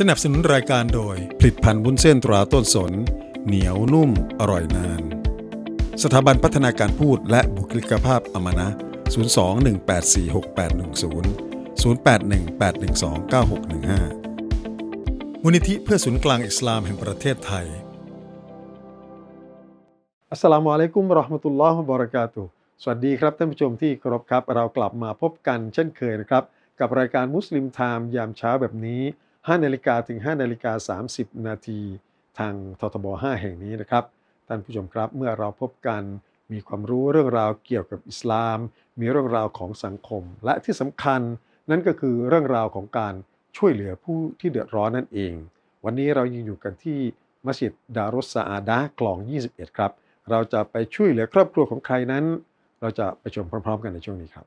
สนับสนุนรายการโดย ผลิตภัณฑ์วุ้นเส้นตราต้นสน เหนียวนุ่มอร่อยนาน สถาบันพัฒนาการพูดและบุคลิกภาพอมนะ 02-1846810 0818129615 มูลนิธิเพื่อศูนย์กลางอิสลามแห่งประเทศไทย อัสสลามุอะลัยกุมราะห์มะตุลลอฮ์บะเราะกาตุสวัสดีครับท่านผู้ชมที่เคารพครับ เรากลับมาพบกันเช่นเคยนะครับ กับรายการมุสลิมไทม์ยามเช้าแบบนี้ 5นาฬิกาถึง5นาฬิกา30 นาทีทางททบ 5 แห่งนี้นะครับ ท่านผู้ชมครับเมื่อเราพบกันมีความรู้เรื่องราวเกี่ยวกับอิสลาม มีเรื่องราวของสังคม และที่สำคัญนั่นก็คือเรื่องราวของการช่วยเหลือผู้ที่เดือดร้อนนั่นเอง วันนี้เรายังอยู่กันที่มัสยิดดารุสซาอาดะห์คลอง 21 ครับ เราจะไปช่วยเหลือครอบครัวของใครนั้น เราจะไปชมพร้อม ๆ กันในช่วงนี้ครับ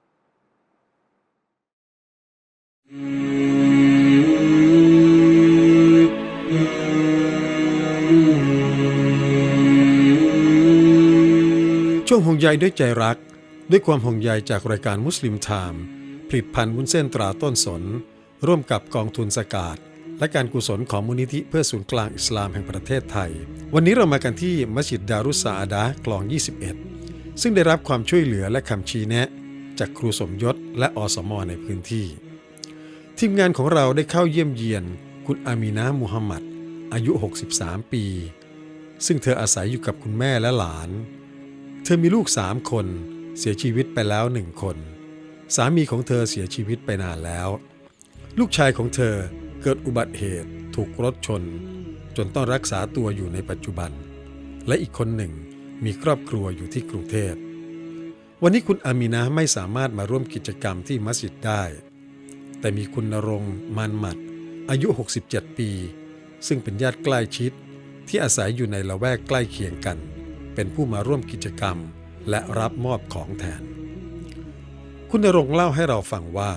ช่วงห่วงใยด้วยใจรัก ด้วยความห่วงใยจากรายการมุสลิมไทม์ผลิตภัณฑ์วุ้นเส้นตราต้นสน ร่วมกับกองทุนสกาดและการกุศลของมูลนิธิเพื่อศูนย์กลางอิสลามแห่งประเทศไทย วันนี้เรามากันที่มัสยิดดารุสาอาดะห์คลอง 21 ซึ่งได้รับความช่วยเหลือและคำชี้แนะ จากครูสมยศและอสมอในพื้นที่ ทีมงานของเราได้เข้าเยี่ยมเยียน คุณอามีนามุฮัมมัดอายุ 63 ปี ซึ่งเธออาศัยอยู่กับคุณแม่และหลาน ธอมีลูกสามคน เสียชีวิตไปแล้วหนึ่งคน สามีของเธอเสียชีวิตไปนานแล้ว ลูกชายของเธอเกิดอุบัติเหตุถูกรถชน จนต้องรักษาตัวอยู่ในปัจจุบัน และอีกคนหนึ่งมีครอบครัวอยู่ที่กรุงเทพวันนี้คุณอามีนาไม่สามารถมาร่วมกิจกรรมที่มัสยิดได้ แต่มีคุณนรงมันหมัด อายุ 67 ปี ซึ่งเป็นญาติใกล้ชิดที่อาศัยอยู่ในละแวกใกล้เคียงกัน เป็นผู้มาร่วมกิจกรรม และรับมอบของแทน คุณนรงค์เล่าให้เราฟังว่า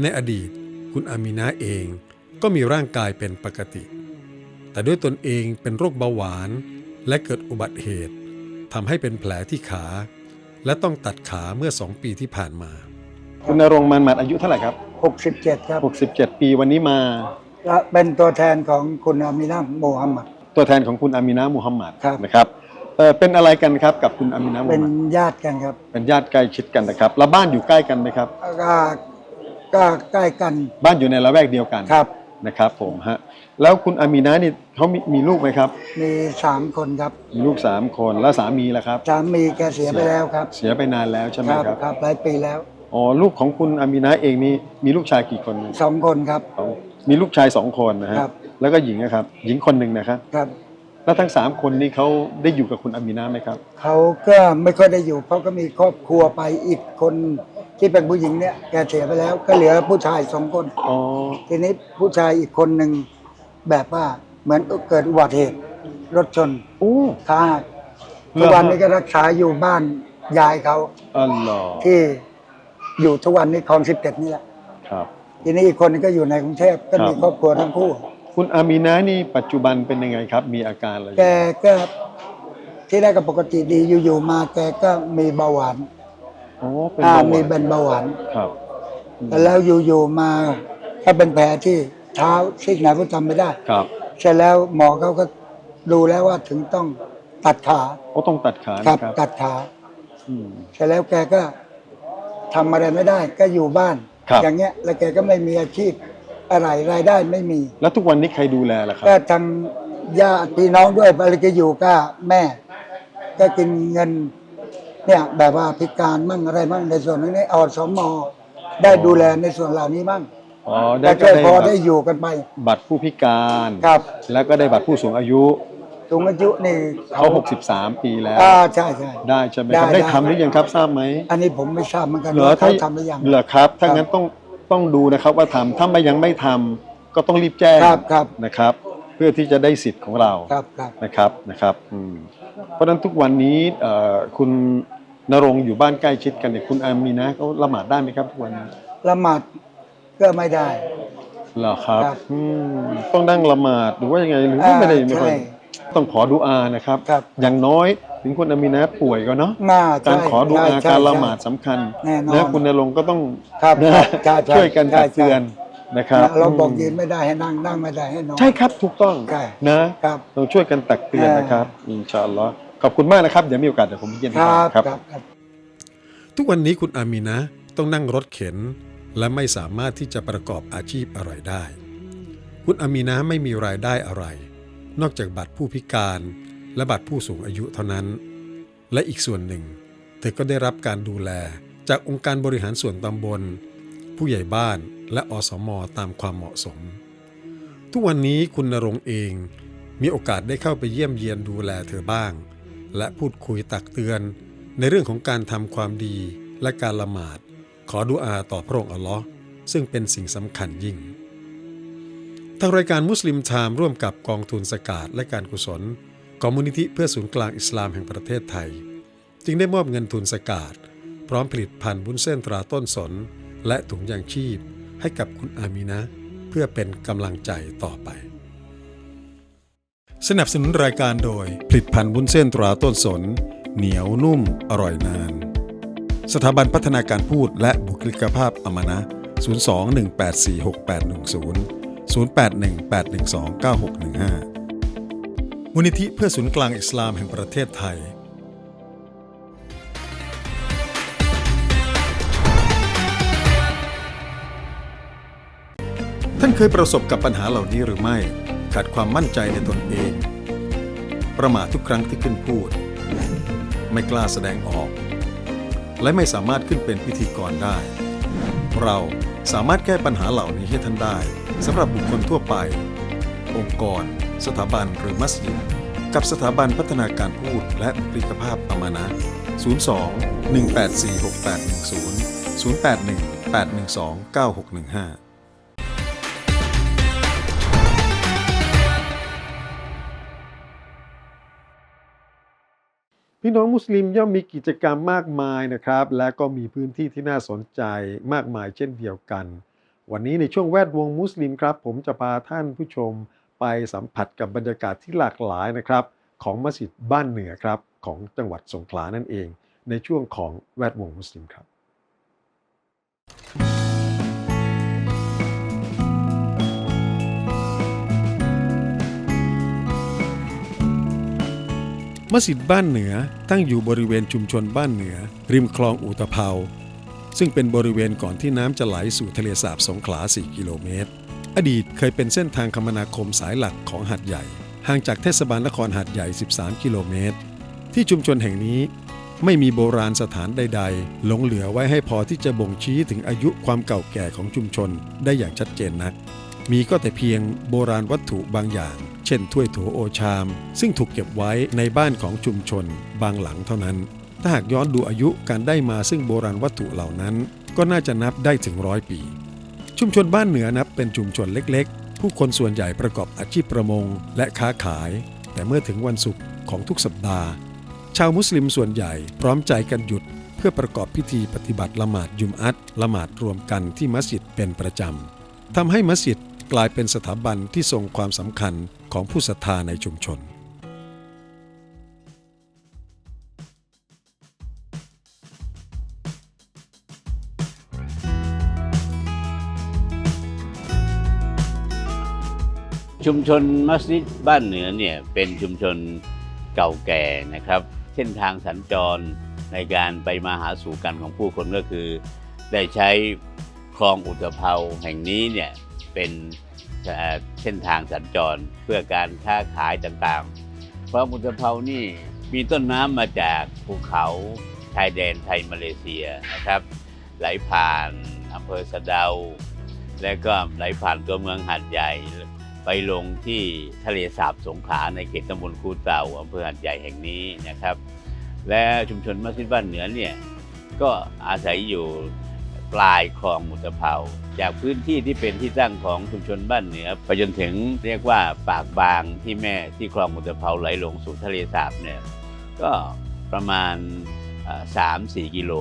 ในอดีตคุณอามีนาเองก็มีร่างกายเป็นปกติ แต่ด้วยตนเองเป็นโรคเบาหวาน และเกิดอุบัติเหตุทำให้เป็นแผลที่ขา และต้องตัดขาเมื่อสองปีที่ผ่านมา คุณนรงค์มันหมัดอายุเท่าไหร่ครับ 67 ครับ67 ปีวันนี้มาและเป็นตัวแทนของคุณอามินาโมฮัมหมัดตัวแทนของคุณอามินามุฮัมมัดครับ นะครับเอ่อเป็นอะไรกันครับกับคุณอามินามุเป็ฮันมมัดญาติกันครับเป็นญาติใกล้ชิดกันนะครับแล้วบ้านอยู่ใกล้กันไหมครับ ก็ก็ใกล้กันบ้านอยู่ในละแวกเดียวกันครับ นะครับผมฮะแล้วคุณอามีนานี่เขามีมีลูกไหมครับ มีสามคนครับมีลูกสามคนแล้วสามีล่ะครับ สามีแกเสียไปแล้วครับเสียไปนานแล้วใช่ไหมครับครับครับหลายปีแล้วอ๋อลูกของคุณอามีนาเองนี่มีลูกชายกี่คนสองคนครับสองมีลูกชายสองคนนะฮะครับ แล้วก็หญิงนะครับ หญิงคนหนึ่งนะครับ ครับ แล้วทั้งสามคนนี้เขาได้อยู่กับคุณอามีนาไหมครับ เขาก็ไม่ค่อยได้อยู่เขาก็มีครอบครัวไปอีกคนที่เป็นผู้หญิงเนี่ยแกเสียไปแล้วก็เหลือผู้ชายสองคน อ๋อ ทีนี้ผู้ชายอีกคนหนึ่งแบบว่าเหมือนเกิดอุบัติเหตุรถชนโอ้ขาหักทุกวันนี้ก็รักษาอยู่บ้านยายเขาอ๋อเหรอที่อยู่ทุกวันนี้คลองสิบเจ็ดนี่แหละครับ ทีนี้อีกคนนึงก็อยู่ในกรุงเทพก็มีครับครอบครัวทั้งคู่ คุณอามีนานี่ปัจจุบันเป็นยังไงครับ มีอาการอะไรแกก็ที่แรกก็ปกติดีอยู่ๆมาแกก็มีเบาหวานอ๋อเป็นอ่าเบาหมีวานเป็นเบาหวานครับแล้วอยู่ๆมาก็เป็นแผลที่เท้าซีกไหนก็จำไม่ได้ ครับเสร็จแล้วหมอเขาก็ดูแล้วว่าถึงต้องตัดขาโอ้ต้องตัดขาครับนะครับตัดขา อืม เสร็จแล้วแกก็ทำอะไรไม่ได้ ก็อยู่บ้าน ครับ อย่างเงี้ย แล้วแกก็ไม่มีอาชีพ อะไรรายได้ไม่มี แล้วทุกวันนี้ใครดูแลล่ะครับ ก็ทางญาติพี่น้องด้วยอะไรก็อยู่ก็แม่ ก็กินเงิน เนี่ยแบบว่าพิการมั่งอะไรมั่งในส่วนนี้อสมได้ดูแลในส่วนเหล่านี้มั่งออ๋อได้แต่ก็แค่ได้พอบัตได้รอยู่กันไป บัตรผู้พิการครับ แล้วก็ได้บัตรผู้สูงอายุสูงอายุนี่เขา63 ปีแล้ว อ่าใช่ใช่ ได้ใช่ไหมครับได้ได้ ได้ทำหรือยังครับทราบไหมอันนี้ผมไม่ทราบเหมือนกันเหรอว่าเขาถ้าทำหรือยังเหรอครับ ถ้าครับงั้นต้อง ต้องดูนะครับว่าทำถ้าไม่ยังไม่ทำก็ต้องรีบแจ้งครับครับ นะครับ เพื่อที่จะได้สิทธิ์ของเรา ครับครับนะครับนะครับอืมเพราะฉะนั้นทุกวันนี้เอ่อคุณนรงค์อยู่บ้านใกล้ชิดกันเนี่ยคุณอามีนะเขาละหมาดได้ไหมครับทุกวันนี้ละหมาดก็ไม่ได้ เหรอครับครับ อืมต้องนั่งละหมาดหรือว่ายังไงหรือว่าไม่ได้อ่าไม่ค่อยใช่ ต้องขอดูอานะครับ ครับอย่างน้อยถึงคุณอามีนะป่วยก็เนาะมาการใช่ขอดูอาใช่ใช่การละหมาดสำคัญแน่นอนแล้วคุณนรงค์ก็ต้องครับนะครับใช่ใช่ช่วยกันใช่ตักเตือนนะครับเราบอกมยืนไม่ได้ให้นั่งนั่งไม่ได้ให้นอน ใช่ครับถูกต้องใช่ นะ ครับ ต้องช่วยกันตักเตือนเออ นะครับ อินชาอัลลอฮ์ขอบคุณมากนะครับ เดี๋ยวมีโอกาสเดี๋ยวผมเยี่ยมครับครับครับครับ ทุกวันนี้คุณอามีนะต้องนั่งรถเข็น และไม่สามารถที่จะประกอบอาชีพอะไรได้ คุณอามีนะไม่มีรายได้อะไร นอกจากบัตรผู้พิการ และบัตรผู้สูงอายุเท่านั้น และอีกส่วนหนึ่ง เธอก็ได้รับการดูแลจากองค์การบริหารส่วนตำบล ผู้ใหญ่บ้านและอสมอตามความเหมาะสม ทุกวันนี้คุณนรงเองมีโอกาสได้เข้าไปเยี่ยมเยียนดูแลเธอบ้าง และพูดคุยตักเตือน ในเรื่องของการทำความดีและการละหมาด ขอดุอาต่อพระองค์อัลลอฮ์ซึ่งเป็นสิ่งสำคัญยิ่ง ทางรายการมุสลิมไทม์ร่วมกับกองทุนสกาดและการกุศลของมูลนิธิเพื่อศูนย์กลางอิสลามแห่งประเทศไทย จึงได้มอบเงินทุนสกาดพร้อมผลิตภัณฑ์บุ้นเส้นตราต้นสน และถุงยางชีพให้กับคุณอามีนะ เพื่อเป็นกำลังใจต่อไป สนับสนุนรายการโดยผลิตภัณฑ์วุ้นเส้นตราต้นสน เหนียวนุ่ม อร่อยนาน สถาบันพัฒนาการพูดและบุคลิกภาพอมนะ 02-1846810 0818129615 มูลนิธิเพื่อศูนย์กลางอิสลามแห่งประเทศไทยท่านเคยประสบกับปัญหาเหล่านี้หรือไม่ ขาดความมั่นใจในตนเอง ประมาททุกครั้งที่ขึ้นพูด ไม่กล้าแสดงออก และไม่สามารถขึ้นเป็นพิธีกรได้ เราสามารถแก้ปัญหาเหล่านี้ให้ท่านได้ สำหรับบุคคลทั่วไป องค์กร สถาบันหรือมัสยิด กับสถาบันพัฒนาการพูดและบุคลิกภาพอามานะ 02 184 6810 081 812 9615พี่น้องมุสลิมย่อมมีกิจกรรมมากมายนะครับ และก็มีพื้นที่ที่น่าสนใจมากมายเช่นเดียวกัน วันนี้ในช่วงแวดวงมุสลิมครับ ผมจะพาท่านผู้ชมไปสัมผัสกับบรรยากาศที่หลากหลายนะครับ ของมัสยิดบ้านเหนือครับ ของจังหวัดสงขลานั่นเอง ในช่วงของแวดวงมุสลิมครับมัสยิดบ้านเหนือตั้งอยู่บริเวณชุมชนบ้านเหนือ ริมคลองอุตภเปา ซึ่งเป็นบริเวณก่อนที่น้ำจะไหลสู่ทะเลสาบสงขลา 4 กิโลเมตร อดีตเคยเป็นเส้นทางคมนาคมสายหลักของหาดใหญ่ ห่างจากเทศบาลนครหาดใหญ่ 13 กิโลเมตร ที่ชุมชนแห่งนี้ไม่มีโบราณสถานใด ๆ หลงเหลือไว้ให้พอที่จะบ่งชี้ถึงอายุความเก่าแก่ของชุมชนได้อย่างชัดเจนนัก มีก็แต่เพียงโบราณวัตถุบางอย่าง เช่นถ้วยโถโอชาม ซึ่งถูกเก็บไว้ในบ้านของชุมชนบางหลังเท่านั้น ถ้าหากย้อนดูอายุการได้มาซึ่งโบราณวัตถุเหล่านั้น ก็น่าจะนับได้ถึงร้อยปี ชุมชนบ้านเหนือนับเป็นชุมชนเล็กๆ ผู้คนส่วนใหญ่ประกอบอาชีพประมงและค้าขาย แต่เมื่อถึงวันศุกร์ของทุกสัปดาห์ ชาวมุสลิมส่วนใหญ่พร้อมใจกันหยุด เพื่อประกอบพิธีปฏิบัติละหมาดยุมอัตละหมาดรวมกันที่มัสยิดเป็นประจำทำให้มัสยิดกลายเป็นสถาบันที่ทรงความสำคัญของผู้ศรัทธาในชุมชน ชุมชนมัสยิดบ้านเหนือเนี่ยเป็นชุมชนเก่าแก่นะครับ เส้นทางสัญจรในการไปมาหาสู่กันของผู้คนก็คือ ได้ใช้คลองอุตภเปาแห่งนี้เนี่ยเป็นเส้นทางสัญจรเพื่อการค้าขายต่างๆคลองอุตภเปานี่มีต้นน้ำมาจากภูเขาชายแดนไทยมาเลเซียนะครับ ไหลผ่านอำเภอสะเดา และก็ไหลผ่านตัวเมืองหาดใหญ่ ไปลงที่ทะเลสาบสงขลาในเขตตำบลคูเต่าอำเภอหาดใหญ่แห่งนี้นะครับ และชุมชนมัสยิดบ้านเหนือเนี่ยก็อาศัยอยู่ปลายคลองมุตะเภาจากพื้นที่ที่เป็นที่ตั้งของชุมชนบ้านเหนือไปจนถึงเรียกว่าปากบางที่แม่ที่คลองมุตะเภาไหลลงสู่ทะเลสาบเนี่ยก็ประมาณสามสี่กิโล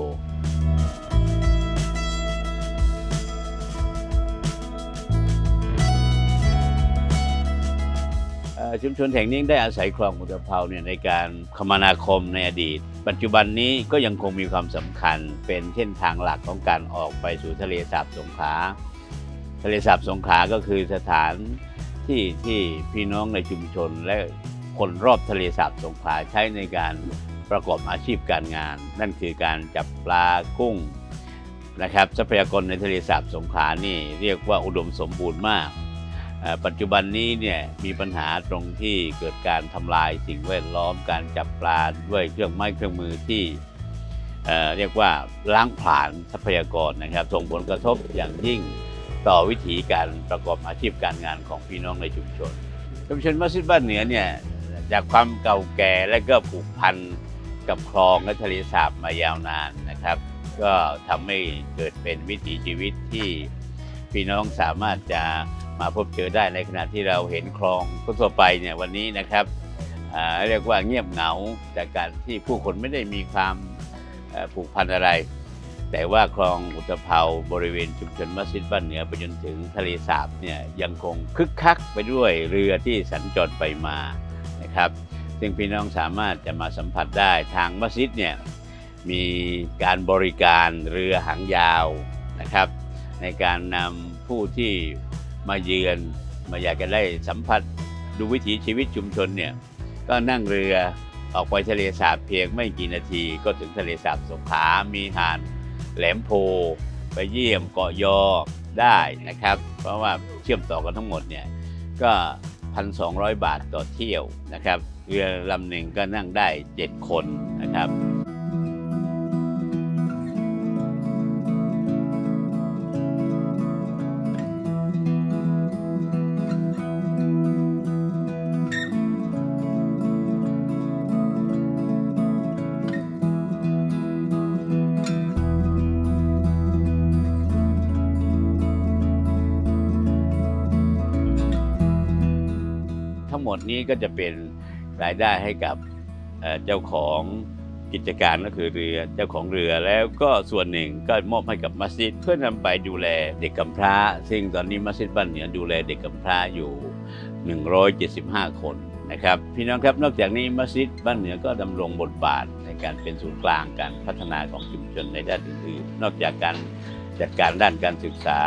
ชุมชนแห่งนี้ได้อาศัยคลองอุตภเปาเนี่ยในการคมนาคมในอดีต ปัจจุบันนี้ก็ยังคงมีความสำคัญเป็นเส้นทางหลักของการออกไปสู่ทะเลสาบสงขลาทะเลสาบสงขลาก็คือสถานที่ที่พี่น้องในชุมชนและคนรอบทะเลสาบสงขลาใช้ในการประกอบอาชีพการงาน นั่นคือการจับปลากุ้งนะครับทรัพยากรในทะเลสาบสงขลานี่เรียกว่าอุดมสมบูรณ์มาก ปัจจุบันนี้เนี่ยมีปัญหาตรงที่เกิดการทำลายสิ่งแวดล้อมการจับปลาด้วยเครื่องไม้เครื่องมือที่เรียกว่าล้างผลาญทรัพยากรนะครับส่งผลกระทบอย่างยิ่งต่อวิถีการประกอบอาชีพการงานของพี่น้องในชุมชน ชุมชนมัสยิดบ้านเหนือเนี่ยจากความเก่าแก่และก็ผูกพันกับคลองและทะเลสาบมายาวนานนะครับ ก็ทำให้เกิดเป็นวิถีชีวิตที่พี่น้องสามารถจะ มาพบเจอได้ในขณะที่เราเห็นคลองทั่วไปเนี่ยวันนี้นะครับเรียกว่าเงียบเหงาจากการที่ผู้คนไม่ได้มีความผูกพันอะไร แต่ว่าคลองอุตภเปาบริเวณชุมชนมัสยิดบ้านเหนือไปจนถึงทะเลสาบเนี่ยยังคงคึกคักไปด้วยเรือที่สัญจรไปมานะครับซึ่งพี่น้องสามารถจะมาสัมผัสได้ทางมัสยิดเนี่ยมีการบริการเรือหางยาวนะครับ ในการนำผู้ที่ มาเยือนมาอยากจะได้สัมผัสดูวิถีชีวิตชุมชนเนี่ยก็นั่งเรือออกไปทะเลสาบเพียงไม่กี่นาทีก็ถึงทะเลสาบสงขลามีหาดแหลมโพ ไปเยี่ยมเกาะยอได้นะครับ เพราะว่าเชื่อมต่อกันทั้งหมดเนี่ยก็1,200บาทต่อเที่ยวนะครับ เรือลำหนึ่งก็นั่งได้ 7 คนนะครับ ทั้งหมดนี้ก็จะเป็นรายได้ให้กับเจ้าของกิจการก็คือเรือเจ้าของเรือแล้วก็ส่วนหนึ่งก็มอบให้กับมัสยิดเพื่อนำไปดูแลเด็กกำพร้า ซึ่งตอนนี้มัสยิดบ้านเหนือดูแลเด็กกำพร้าอยู่ 175 คนนะครับพี่น้องครับนอกจากนี้มัสยิดบ้านเหนือก็ดำรงบทบาทในการเป็นศูนย์กลางการพัฒนาของชุมชนในด้านอื่นๆ นอกจากการจัดการด้านการศึกษา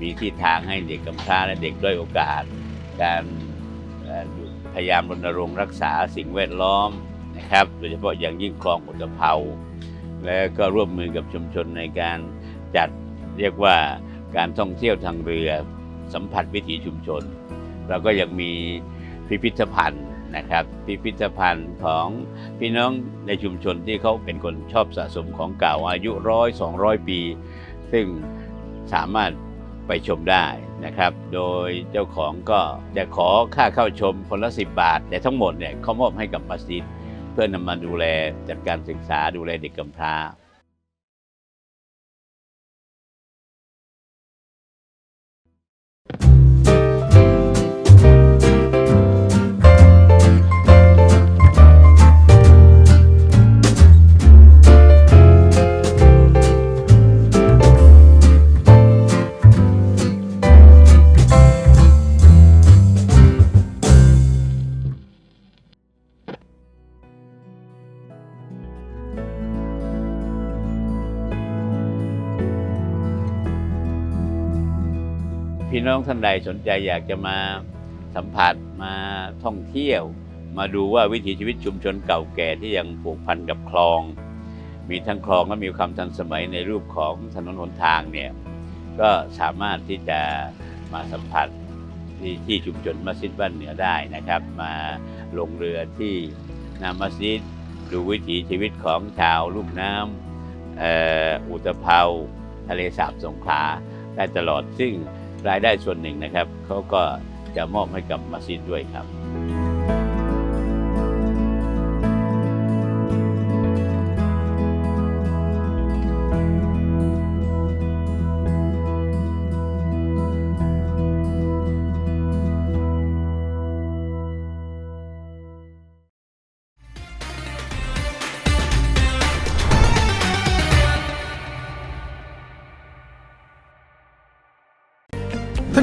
มีที่ทางให้เด็กกำพร้าและเด็กด้อยโอกาส การ พยายามรณรงค์รักษาสิ่งแวดล้อมนะครับ โดยเฉพาะอย่างยิ่งคลองอุตภเปาและก็ร่วมมือกับชุมชนในการจัดเรียกว่าการท่องเที่ยวทางเรือสัมผัสวิถีชุมชน เราก็ยังมีพิพิธภัณฑ์นะครับ พิพิธภัณฑ์ของพี่น้องในชุมชนที่เขาเป็นคนชอบสะสมของเก่าอายุร้อยสองร้อยปี ซึ่งสามารถ ไปชมได้นะครับ โดยเจ้าของก็จะขอค่าเข้าชมคนละ 10 บาท แต่ทั้งหมดเนี่ยเขามอบให้กับมัสยิดเพื่อนำมาดูแลจัดการศึกษาดูแลเด็กกำพร้า พี่น้องท่านใดสนใจอยากจะมาสัมผัสมาท่องเที่ยว มาดูว่าวิถีชีวิตชุมชนเก่าแก่ที่ยังผูกพันกับคลอง มีทั้งคลองและมีความทันสมัยในรูปของถนนหนทางเนี่ยก็สามารถที่จะมาสัมผัสที่ที่ชุมชนมัสยิดบ้านเหนือได้นะครับ มาลงเรือที่นามัสยิดดูวิถีชีวิตของชาวลุ่มน้ำอ,อ,อุตภเปาทะเลสาบสงขลาได้ตลอดซึ่ง รายได้ส่วนหนึ่งนะครับเขาก็จะมอบให้กับมัสยิดด้วยครับ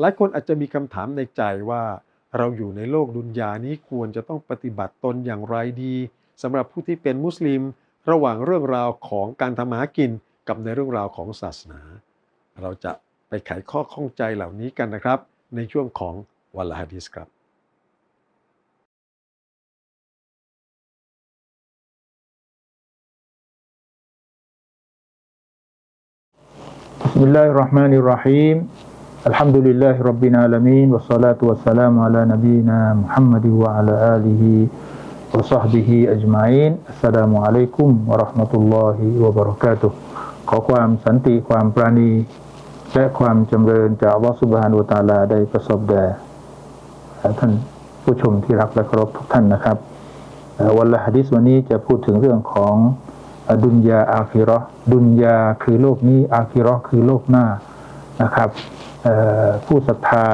หลายคนอาจจะมีคำถามในใจว่าเราอยู่ในโลกดุนยานี้ควรจะต้องปฏิบัติตนอย่างไรดีสำหรับผู้ที่เป็นมุสลิม ระหว่างเรื่องราวของการทำหากินกับในเรื่องราวของศาสนา เราจะไปไขข้อข้องใจเหล่านี้กันนะครับ ในช่วงของวันละฮะดีสครับบิลลาฮิรเราะห์มานิรเราะฮีม الحمد لله رب العالمين والصلاة والسلام على نبينا محمد وعلى آله وصحبه أجمعين السلام عليكم ورحمة الله وبركاته ขอความสันติความปราณีและความจำเริญจากอัลลอฮฺสุบฮานุวะตะอาลาได้ประสบแด่ท่านผู้ชมที่รักและเคารพทุกท่านนะครับเอ่อวันละฮะดิษวันนี้จะพูดถึงเรื่องของดุนยาอาคิเราะห์ดุนยาคือโลกนี้อาคิเราะห์คือโลกหน้านะครับเอ่อ ผู้ศรัทธา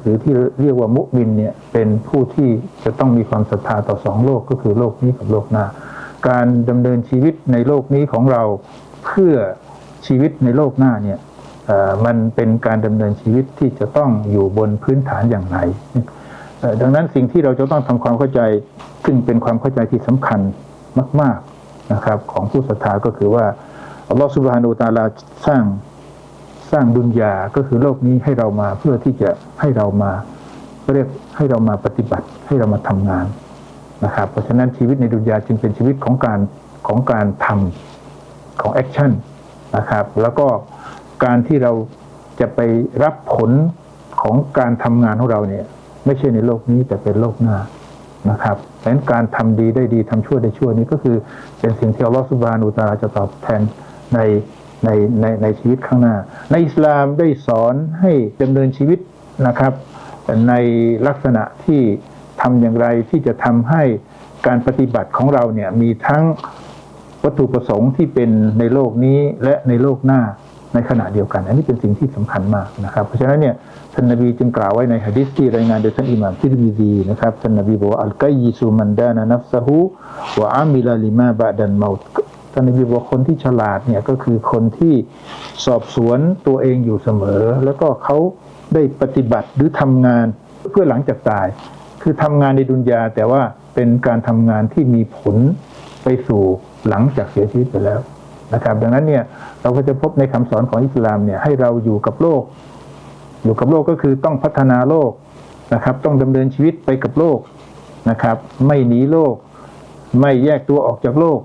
หรือที่เรียกว่ามุมินเนี่ยเป็นผู้ที่จะต้องมีความศรัทธาต่อสองโลกก็คือโลกนี้กับโลกหน้า การดำเนินชีวิตในโลกนี้ของเราเพื่อชีวิตในโลกหน้าเนี่ยมันเป็นการดำเนินชีวิตที่จะต้องอยู่บนพื้นฐานอย่างไรดังนั้นสิ่งที่เราจะต้องทำความเข้าใจซึ่งเป็นความเข้าใจที่สำคัญมาก ๆนะครับ ของผู้ศรัทธาก็คือว่าอัลลอฮฺสุบฮานาอูตะอาลาสร้าง สร้างดุนยาก็คือโลกนี้ให้เรามาเพื่อที่จะให้เรามาเรียกให้เรามาปฏิบัติให้เรามาทำงานนะครับ เพราะฉะนั้นชีวิตในดุนยาจึงเป็นชีวิตของการของการทำของแอคชั่นนะครับ แล้วก็การที่เราจะไปรับผลของการทำงานของเราเนี่ย ไม่ใช่ในโลกนี้แต่เป็นโลกหน้านะครับเพราะฉะนั้นการทำดีได้ดีทำชั่วได้ชั่วนี้ก็คือเป็นสิ่งที่อัลลอฮฺสุบานุตาลาจะตอบแทนใน ในในในชีวิตข้างหน้า ในอิสลามได้สอนให้ดำเนินชีวิตนะครับ ในลักษณะที่ทำอย่างไรที่จะทำให้การปฏิบัติของเราเนี่ยมีทั้งวัตถุประสงค์ที่เป็นในโลกนี้และในโลกหน้าในขณะเดียวกัน อันนี้เป็นสิ่งที่สำคัญมากนะครับ เพราะฉะนั้นเนี่ยท่านนบีจึงกล่าวไว้ในหะดีษที่รายงานโดยท่านอิหม่ามทิรมิซีนะครับท่านนบีบอกว่าอัลกัยยิสุมันดานะนัฟซะฮูวะอามิลาลิมาบะดันเมาตท่านนบีบอกคนที่ฉลาดเนี่ยก็คือคนที่สอบสวนตัวเองอยู่เสมอ แล้วก็เขาได้ปฏิบัติหรือทำงานเพื่อหลังจากตาย คือทำงานในดุนยาแต่ว่าเป็นการทำงานที่มีผลไปสู่หลังจากเสียชีวิตไปแล้วนะครับ ดังนั้นเนี่ยเราก็จะพบในคำสอนของอิสลามเนี่ยให้เราอยู่กับโลก อยู่กับโลกก็คือต้องพัฒนาโลกนะครับ ต้องดำเนินชีวิตไปกับโลกนะครับ ไม่หนีโลก ไม่แยกตัวออกจากโลก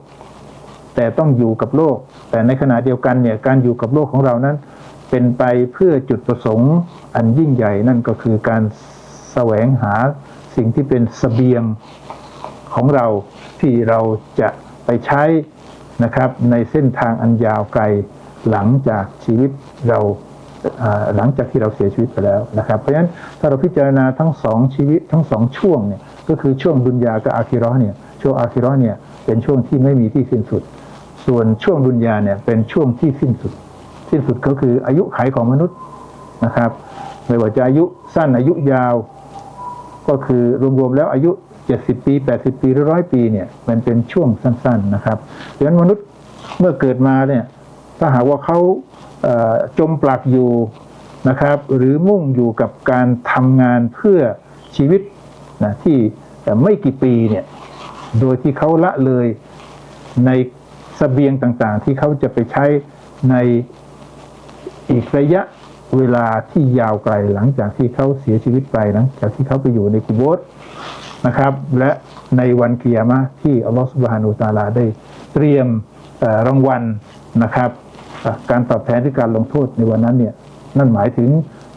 แต่ต้องอยู่กับโลก แต่ในขณะเดียวกันเนี่ยการอยู่กับโลกของเรานั้น เป็นไปเพื่อจุดประสงค์อันยิ่งใหญ่นั่นก็คือการแสวงหาสิ่งที่เป็นสเสบียงของเราที่เราจะไปใช้นะครับในเส้นทางอันยาวไกลหลังจากชีวิตเราหลังจากที่เราเสียชีวิตไปแล้วนะครับ เพราะฉะนั้นถ้าเราพิจารณาทั้งสองชีวิตทั้งสองช่วงเนี่ยก็คือช่วงดุนยากับอาคิราะห์เนี่ยช่วงอาคิราะห์เนี่ยเป็นช่วงที่ไม่มีที่สิ้นสุด ส่วนช่วงดุนยาเนี่ยเป็นช่วงที่สิ้นสุด สิ้นสุดก็คืออายุขัยของมนุษย์นะครับ ไม่ว่าจะอายุสั้นอายุยาว ก็คือรวมๆแล้วอายุ 70 ปี 80 ปีหรือร้อยปีเนี่ยมันเป็นช่วงสั้น ๆนะครับดังนั้นมนุษย์เมื่อเกิดมาเนี่ยถ้าหากว่าเขาจมปลักอยู่นะครับ หรือมุ่งอยู่กับการทำงานเพื่อชีวิตนะที่ไม่กี่ปีเนี่ยโดยที่เขาละเลยใน สเบียงต่างๆ ที่เขาจะไปใช้ในอีกระยะเวลาที่ยาวไกลหลังจากที่เขาเสียชีวิตไปหลังจากที่เขาไปอยู่ในกุโบสนะครับ และในวันเกิยามะที่อัลลอฮฺสุบฮานุตาลาได้เตรียมรางวัลนะครับ การตอบแทนที่การลงโทษในวันนั้นเนี่ยนั่นหมายถึง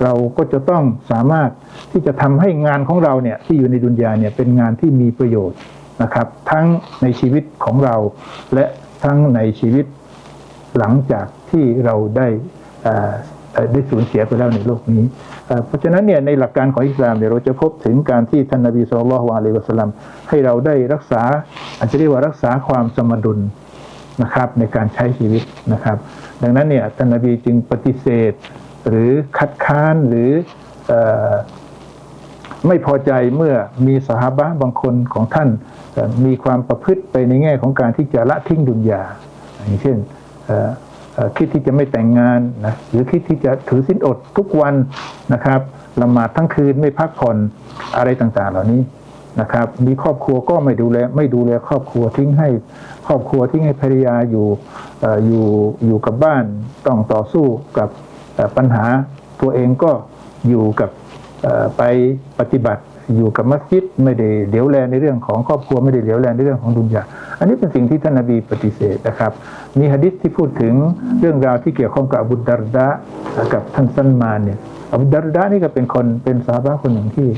เราก็จะต้องสามารถที่จะทำให้งานของเราเนี่ยที่อยู่ในดุนยาเนี่ยเป็นงานที่มีประโยชน์นะครับ ทั้งในชีวิตของเราและ ทั้งในชีวิตหลังจากที่เราได้ได้สูญเสียไปแล้วในโลกนี้ เพราะฉะนั้นเนี่ยในหลักการของอิสลามเนี่ยเราจะพบถึงการที่ท่านนบีสุลต่านละฮ์อะลัยฮิสลลัมให้เราได้รักษาอาจจะเรียกว่ารักษาความสมดุลนะครับในการใช้ชีวิตนะครับ ดังนั้นเนี่ยท่านนบีจึงปฏิเสธ หรือคัดค้านหรืออ ไม่พอใจเมื่อมีสหาบะบางคนของท่านมีความประพฤติไปในแง่ของการที่จะละทิ้งดุนยาอย่างเช่นคิดที่จะไม่แต่งงานนะหรือคิดที่จะถือสินอดทุกวันนะครับละหมาดทั้งคืนไม่พักผ่อนอะไรต่างๆ เหล่านี้นะครับ มีครอบครัวก็ไม่ดูแลไม่ดูแลครอบครัวทิ้งให้ครอบครัวทิ้งให้ภรรยาอยู่ออยู่อยู่กับบ้านต้องต่อสู้กับปัญหาตัวเองก็อยู่กับ ไปปฏิบัติอยู่กับมัสยิดไม่ได้เหลียวแลในเรื่องของครอบครัวไม่ได้เหลียวแลในเรื่องของดุนยาอันนี้เป็นสิ่งที่ท่านนบีปฏิเสธนะครับ มีหะดิษที่พูดถึงเรื่องราวที่เกี่ยวข้องกับอบุดดารดะกับท่านซันมานเนี่ยอบุดดารดะนี่ก็เป็นคนเป็นสาบะคนหนึ่งที่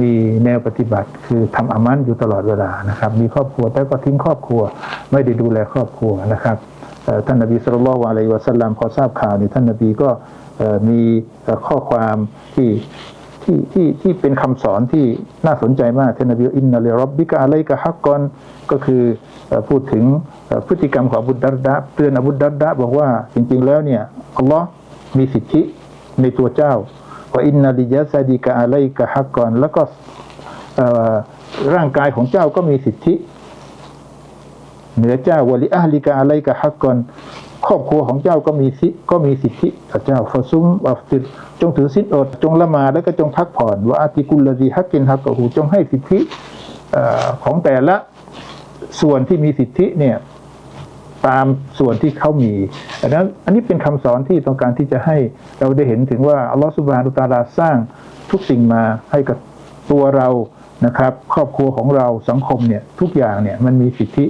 มีแนวปฏิบัติ คือทำอามันอยู่ตลอดเวลานะครับ มีครอบครัวแต่ก็ทิ้งครอบครัว ไม่ได้ดูแลครอบครัวนะครับท่านนบีสุลต่านละฮ์อะลัยวะสัลลัมพอทราบข่าวนี่ท่านนบีก็มีข้อความที่ ที่ที่ที่เป็นคำสอนที่น่าสนใจมากเทนนบีอินนาเลรบบิกะอะลัยกะฮักกอนก็คือพูดถึงพฤติกรรมของอบุดัรดะเตือนอบุดัรดะบอกว่าจริง ๆ แล้วเนี่ยอัลลอฮ์มีสิทธิในตัวเจ้าว่าอินนาลิยะซาดีกะอะลัยกะฮักกอนแล้วก็ร่างกายของเจ้าก็มีสิทธิ เหนือเจ้าวะลิอาลิกะอะไรกะฮักกอน ครอบครัวของเจ้าก็มีสิก็มีสิทธิต่อเจ้าฟาซุมวัฟติดจงถือสินอดจงละมาแล้วก็จงพักผ่อนว่าอาติกุลละดีฮักกินฮักกะหูจงให้สิทธิของแต่ละส่วนที่มีสิทธิเนี่ยตามส่วนที่เขามีดังนั้นอันนี้เป็นคำสอนที่ต้องการที่จะให้เราได้เห็นถึงว่าอัลลอฮฺสุบฮานุตาลาสร้างทุกสิ่งมาให้กับตัวเรานะครับ ครอบครัวของเราสังคมเนี่ยทุกอย่างเนี่ยมันมีสิทธิ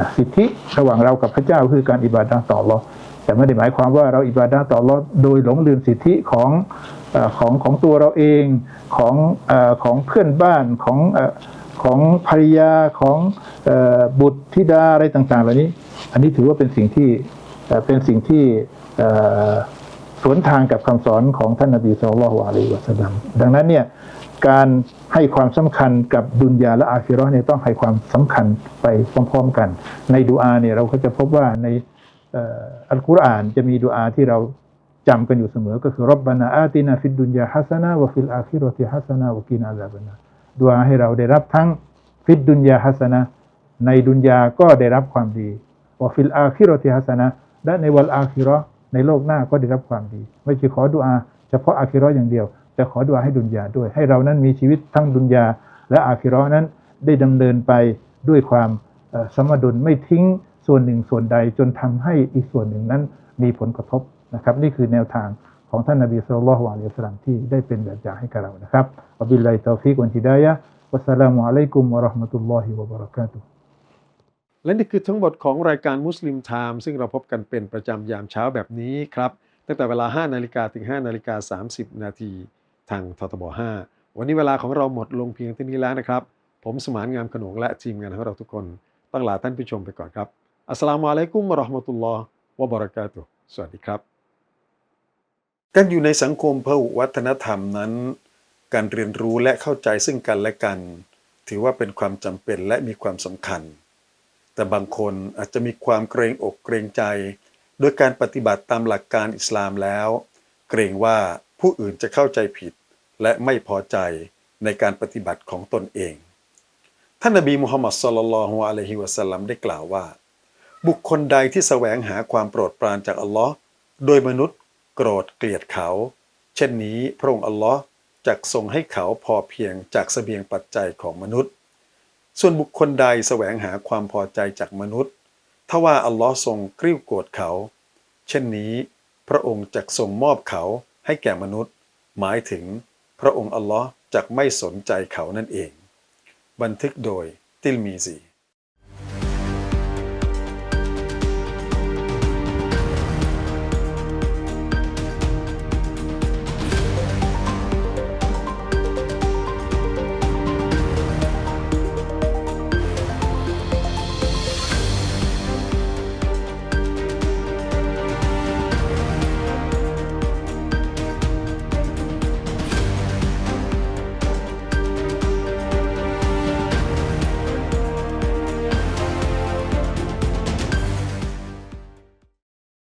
นะสิทธิระหว่างเรากับพระเจ้าคือการอิบาดะต่ออัลลอแต่ไม่ได้หมายความว่าเราอิบาดะต่ออัลลอโดยหลงลืมสิทธิของอของของตัวเราเองของอของเพื่อนบ้านของอของภรรยาของอบุตรธิดาอะไรต่าง ๆ เหล่านี้ อันนี้ถือว่าเป็นสิ่งที่เป็นสิ่งที่สวนทางกับคำสอนของท่านนบีสุลต่านละฮ์อะลัยวะสัลลัมดังนั้นเนี่ย การให้ความสำคัญกับดุนยาและอาคิราะห์เนี่ยต้องให้ความสำคัญไปพร้อมๆกัน ในดูอาเนี่ยเราก็จะพบว่าในอัลกุรอานจะมีดูอาที่เราจำกันอยู่เสมอ ก็คือรับบานาอาตินาฟิดดุนยาฮัสนะวะฟิลอาคิราะติฮัสนะวะกินาอาซาบนาดูอาให้เราได้รับทั้งฟิดดุนยาฮัสนะในดุนยาก็ได้รับความดีวะฟิลอาคิราะติฮัสนะและในวันอาคิราะห์ในโลกหน้าก็ได้รับความดี ไม่ใช่ขอดุอา เฉพาะอาคิราะห์อย่างเดียว แต่ขอดุอาให้ดุนยาด้วย ให้เรานั้นมีชีวิตทั้งดุนยา และอาคิรานั้นได้ดำเนินไปด้วยความสมดุลไม่ทิ้งส่วนหนึ่งส่วนใดจนทำให้อีกส่วนหนึ่งนั้นมีผลกระทบนะครับ นี่คือแนวทางของท่านนบีสุลต่านละฮ์อะลัยฮิวะสัลลัมที่ได้เป็นแบบอย่างให้กับเรานะครับวะบิลลาฮิตอฟิกวันฮิดายะวัสสลามุอะลัยกุมวะราะห์มะตุลลอฮิวะบะเราะกาตุและนี่คือทั้งหมดของรายการมุสลิมไทม์ซึ่งเราพบกันเป็นประจำยามเช้าแบบนี้ครับ ตั้งแต่เวลา 5 นาฬิกาถึง 5 นาฬิกา 30 นาที ทางททบ 5 วันนี้เวลาของเราหมดลงเพียงเท่านี้แล้วนะครับ ผมสมานงามขนงและทีมงานของเราทุกคนต้องลาท่านผู้ชมไปก่อนครับอัสสลามุอะลัยกุมะราะห์มะตุลลอฮ์วะบะเราะกาตุสวัสดีครับ การอยู่ในสังคมพหุวัฒนธรรมนั้น การเรียนรู้และเข้าใจซึ่งกันและกัน ถือว่าเป็นความจำเป็นและมีความสำคัญ แต่บางคนอาจจะมีความเกรงอกเกรงใจ โดยการปฏิบัติตามหลักการอิสลามแล้ว เกรงว่า ผู้อื่นจะเข้าใจผิดและไม่พอใจในการปฏิบัติของตนเอง ท่านนบีมุฮัมมัดสุลลัลลอฮุอะลัยฮิวะสัลลัมได้กล่าวว่า บุคคลใดที่แสวงหาความโปรดปรานจากอัลลอฮ์โดยมนุษย์โกรธเกลียดเขา เช่นนี้พระองค์อัลลอฮ์จักทรงให้เขาพอเพียงจากเสบียงปัจจัยของมนุษย์ ส่วนบุคคลใดแสวงหาความพอใจจากมนุษย์ถ้าว่าอัลลอฮ์ทรงกริ้วโกรธเขา เช่นนี้ พระองค์จักทรงมอบเขา ให้แก่มนุษย์ หมายถึงพระองค์อัลลอฮ์จะไม่สนใจเขานั่นเอง บันทึกโดยติลมีซี